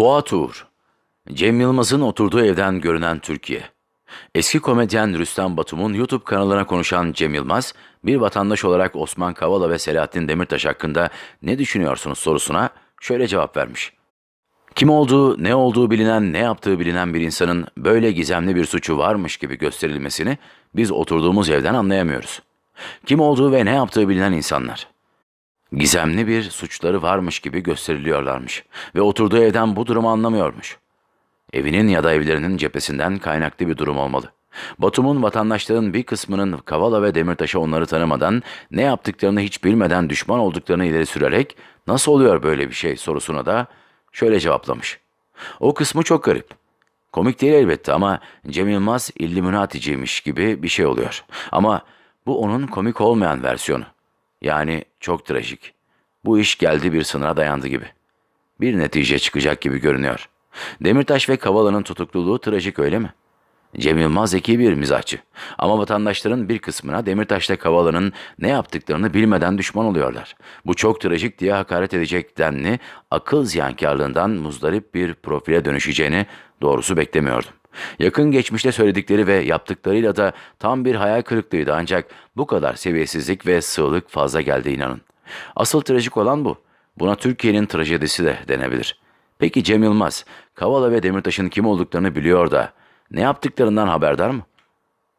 Fuat Uğur Cem Yılmaz'ın oturduğu evden görünen Türkiye. Eski komedyen Rüstem Batum'un YouTube kanalına konuşan Cem Yılmaz, bir vatandaş olarak Osman Kavala ve Selahattin Demirtaş hakkında ne düşünüyorsunuz sorusuna şöyle cevap vermiş. Kim olduğu, ne olduğu bilinen, ne yaptığı bilinen bir insanın böyle gizemli bir suçu varmış gibi gösterilmesini biz oturduğumuz evden anlayamıyoruz. Kim olduğu ve ne yaptığı bilinen insanlar. Gizemli bir suçları varmış gibi gösteriliyorlarmış ve oturduğu evden bu durumu anlamıyormuş. Evinin ya da evlerinin cephesinden kaynaklı bir durum olmalı. Batum'un vatandaşların bir kısmının Kavala ve Demirtaş'a onları tanımadan, ne yaptıklarını hiç bilmeden düşman olduklarını ileri sürerek nasıl oluyor böyle bir şey sorusuna da şöyle cevaplamış. O kısmı çok garip. Komik değil elbette ama Cem Yılmaz illuminaticiymiş gibi bir şey oluyor. Ama bu onun komik olmayan versiyonu. Yani çok trajik. Bu iş geldi bir sınıra dayandı gibi. Bir netice çıkacak gibi görünüyor. Demirtaş ve Kavala'nın tutukluluğu trajik öyle mi? Cem Yılmaz zeki bir mizahçı. Ama vatandaşların bir kısmına Demirtaş'la Kavala'nın ne yaptıklarını bilmeden düşman oluyorlar. Bu çok trajik diye hakaret edecek denli akıl ziyankarlığından muzdarip bir profile dönüşeceğini doğrusu beklemiyordum. Yakın geçmişte söyledikleri ve yaptıklarıyla da tam bir hayal kırıklığıydı ancak bu kadar seviyesizlik ve sığlık fazla geldi inanın. Asıl trajik olan bu. Buna Türkiye'nin trajedisi de denebilir. Peki Cem Yılmaz, Kavala ve Demirtaş'ın kim olduklarını biliyor da ne yaptıklarından haberdar mı?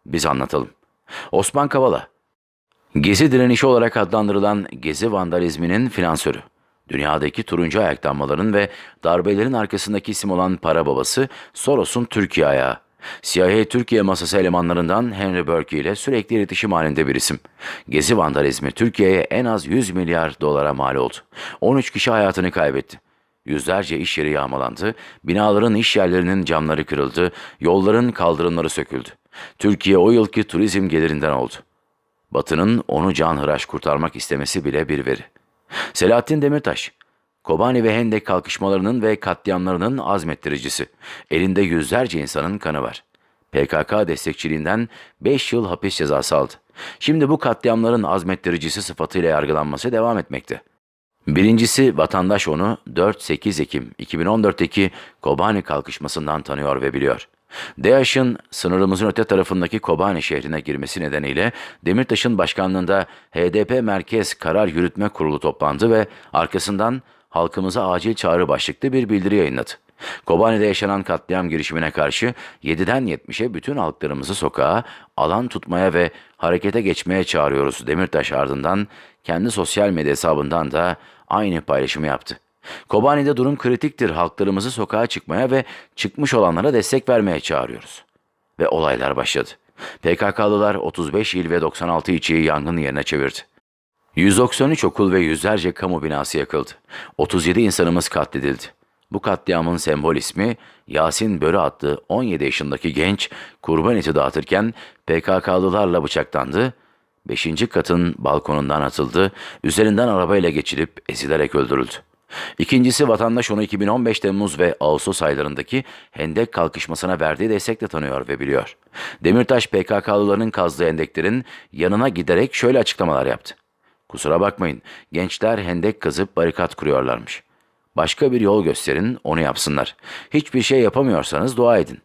Biz anlatalım. Osman Kavala, Gezi direnişi olarak adlandırılan Gezi vandalizminin finansörü. Dünyadaki turuncu ayaklanmaların ve darbelerin arkasındaki isim olan para babası Soros'un Türkiye ayağı. CIA Türkiye masası elemanlarından Henry Burke ile sürekli iletişim halinde bir isim. Gezi vandalizmi Türkiye'ye en az 100 milyar dolara mal oldu. 13 kişi hayatını kaybetti. Yüzlerce iş yeri yağmalandı, binaların iş yerlerinin camları kırıldı, yolların kaldırımları söküldü. Türkiye o yılki turizm gelirinden oldu. Batı'nın onu canhıraş kurtarmak istemesi bile bir veri. Selahattin Demirtaş, Kobani ve Hendek kalkışmalarının ve katliamlarının azmettiricisi. Elinde yüzlerce insanın kanı var. PKK destekçiliğinden 5 yıl hapis cezası aldı. Şimdi bu katliamların azmettiricisi sıfatıyla yargılanması devam etmekte. Birincisi vatandaş onu 4-8 Ekim 2014'teki Kobani kalkışmasından tanıyor ve biliyor. DAEŞ'in sınırımızın öte tarafındaki Kobani şehrine girmesi nedeniyle Demirtaş'ın başkanlığında HDP Merkez Karar Yürütme Kurulu toplandı ve arkasından halkımıza acil çağrı başlıklı bir bildiri yayınladı. Kobani'de yaşanan katliam girişimine karşı 7'den 70'e bütün halklarımızı sokağa, alan tutmaya ve harekete geçmeye çağırıyoruz. Demirtaş ardından kendi sosyal medya hesabından da aynı paylaşımı yaptı. Kobani'de durum kritiktir. Halklarımızı sokağa çıkmaya ve çıkmış olanlara destek vermeye çağırıyoruz. Ve olaylar başladı. PKK'lılar 35 il ve 96 ilçeyi yangın yerine çevirdi. 193 okul ve yüzlerce kamu binası yakıldı. 37 insanımız katledildi. Bu katliamın sembol ismi Yasin Börü adlı 17 yaşındaki genç kurban eti dağıtırken PKK'lılarla bıçaklandı, 5. katın balkonundan atıldı, üzerinden arabayla geçilip ezilerek öldürüldü. İkincisi vatandaş onu 2015 Temmuz ve Ağustos aylarındaki hendek kalkışmasına verdiği destekle tanıyor ve biliyor. Demirtaş PKK'lıların kazdığı hendeklerin yanına giderek şöyle açıklamalar yaptı. Kusura bakmayın, gençler hendek kazıp barikat kuruyorlarmış. Başka bir yol gösterin, onu yapsınlar. Hiçbir şey yapamıyorsanız dua edin.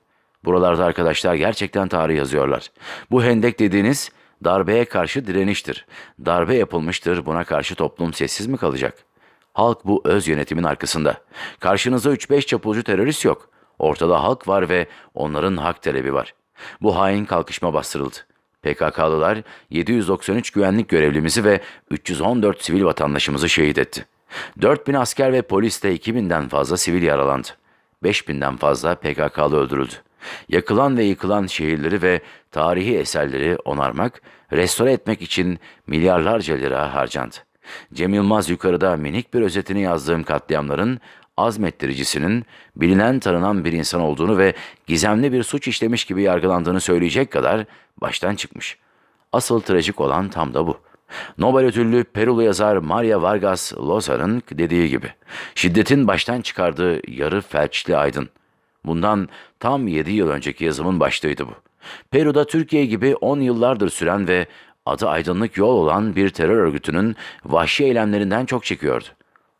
Buralarda arkadaşlar gerçekten tarih yazıyorlar. Bu hendek dediğiniz darbeye karşı direniştir. Darbe yapılmıştır, buna karşı toplum sessiz mi kalacak? Halk bu öz yönetimin arkasında. Karşınızda 3-5 çapulcu terörist yok. Ortada halk var ve onların hak talebi var. Bu hain kalkışma bastırıldı. PKK'lılar 793 güvenlik görevlimizi ve 314 sivil vatandaşımızı şehit etti. 4000 asker ve polis de 2000'den fazla sivil yaralandı. 5000'den fazla PKK'lı öldürüldü. Yakılan ve yıkılan şehirleri ve tarihi eserleri onarmak, restore etmek için milyarlarca lira harcandı. Cem Yılmaz yukarıda minik bir özetini yazdığım katliamların azmettiricisinin bilinen tanınan bir insan olduğunu ve gizemli bir suç işlemiş gibi yargılandığını söyleyecek kadar baştan çıkmış. Asıl trajik olan tam da bu. Nobel ödüllü Perulu yazar Maria Vargas Llosa'nın dediği gibi, şiddetin baştan çıkardığı yarı felçli aydın. Bundan tam 7 yıl önceki yazımın başlığıydı bu. Peru'da Türkiye gibi 10 yıllardır süren ve adı aydınlık yol olan bir terör örgütünün vahşi eylemlerinden çok çekiyordu.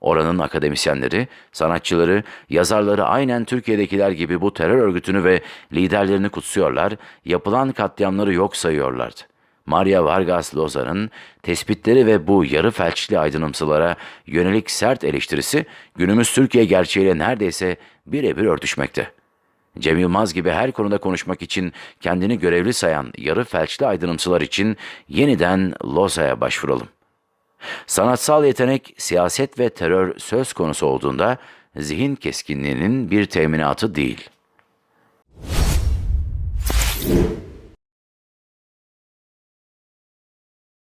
Oranın akademisyenleri, sanatçıları, yazarları aynen Türkiye'dekiler gibi bu terör örgütünü ve liderlerini kutsuyorlar, yapılan katliamları yok sayıyorlardı. Maria Vargas Llosa'nın tespitleri ve bu yarı felçli aydınımsılara yönelik sert eleştirisi günümüz Türkiye gerçeğiyle neredeyse birebir örtüşmekte. Cem Yılmaz gibi her konuda konuşmak için kendini görevli sayan yarı felçli aydınımsılar için yeniden Loza'ya başvuralım. Sanatsal yetenek, siyaset ve terör söz konusu olduğunda zihin keskinliğinin bir teminatı değil.